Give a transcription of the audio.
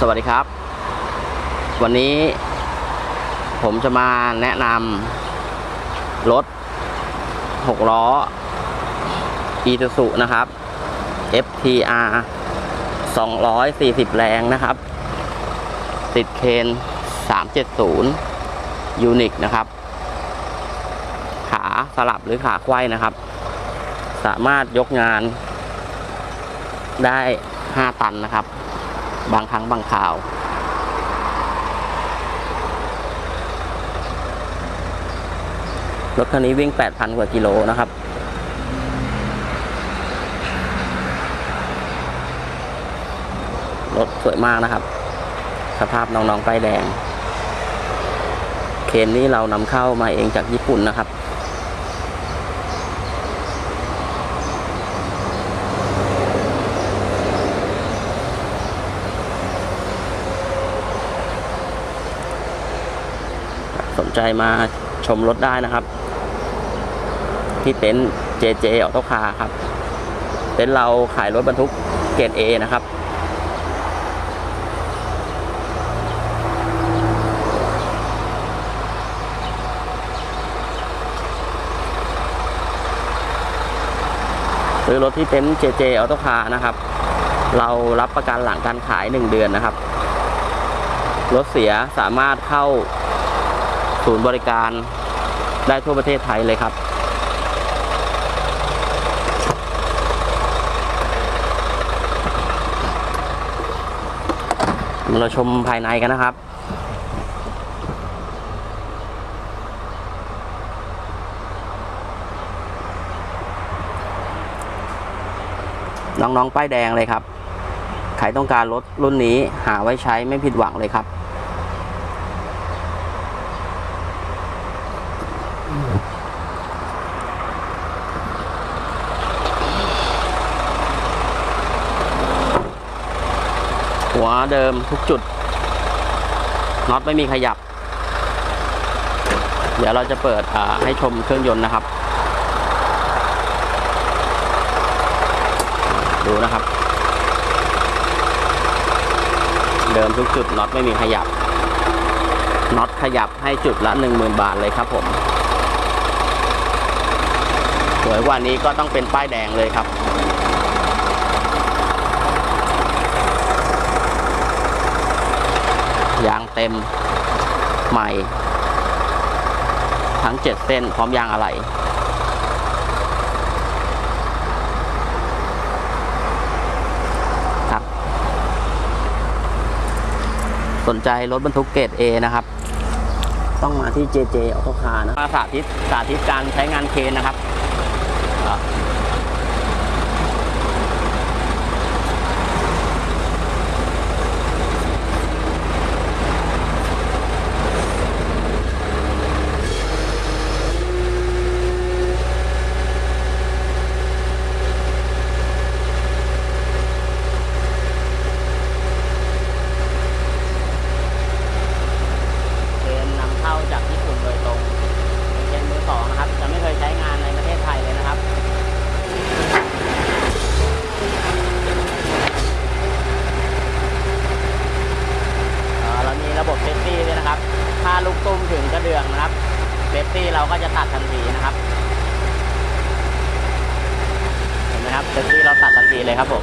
สวัสดีครับ วันนี้ผมจะมาแนะนำรถ 6 ล้อ e s u s u นะครับ FTR 240 แรงนะครับ ติดเคน 370 ยูนิคนะครับ ขาสลับหรือขาไขว้นะครับ สามารถยกงานได้ 5 ตันนะครับ บางครั้งบางคราว รถคันนี้วิ่ง 8,000 กว่ากิโลนะครับ รถสวยมากนะครับ สภาพน้องๆป้ายแดง เคนนี้เรานำเข้ามาเองจากญี่ปุ่นนะครับ สนใจมาชมรถได้นะครับ ที่เต็นท์ JJ ออโตคาครับ เต็นท์เราขายรถบรรทุกเกรด A นะครับซื้อรถที่เต็นท์ JJ ออโตคานะครับ เรารับประกันหลังการขาย 1 เดือนนะครับ รถเสียสามารถเข้า ศูนย์บริการได้ทั่วประเทศไทยเลยครับ เราชมภายในกันนะครับน้องๆ ป้ายแดงเลยครับ ใครต้องการรถรุ่นนี้หาไว้ใช้ไม่ผิดหวังเลยครับ หัวเดิมทุกจุดน็อตไม่มีขยับ เดี๋ยวเราจะเปิดให้ชมเครื่องยนต์นะครับ ดูนะครับ เดิมทุกจุดน็อตไม่มีขยับน็อตขยับให้จุดละ 10,000 บาทเลยครับผมสวยกว่านี้ก็ต้องเป็นป้ายแดงเลยครับ ยางเต็มใหม่ ทั้ง 7 เส้นพร้อมยางอะไหล่ครับ สนใจรถบรรทุกเกรด A นะครับ ต้องมาที่ JJ ออโตคานะมาสาธิตสาธิตการใช้งานเคนนะครับอะเคนนำเข้าจากญี่ปุ่นโดยตรงเป็นเคนมือสองนะครับ จะไม่เคยใช้งานในประเทศไทยเลยนะครับ เอ่อเรามีระบบเซฟตี้ด้วยนะครับ ถ้าลูกตุ้มถึงกระเดื่องับเบฟตี้เราก็จะตัดทันทีนะครับเห็นไหมครับเบฟตี้เราตัดทันทีเลยครับผม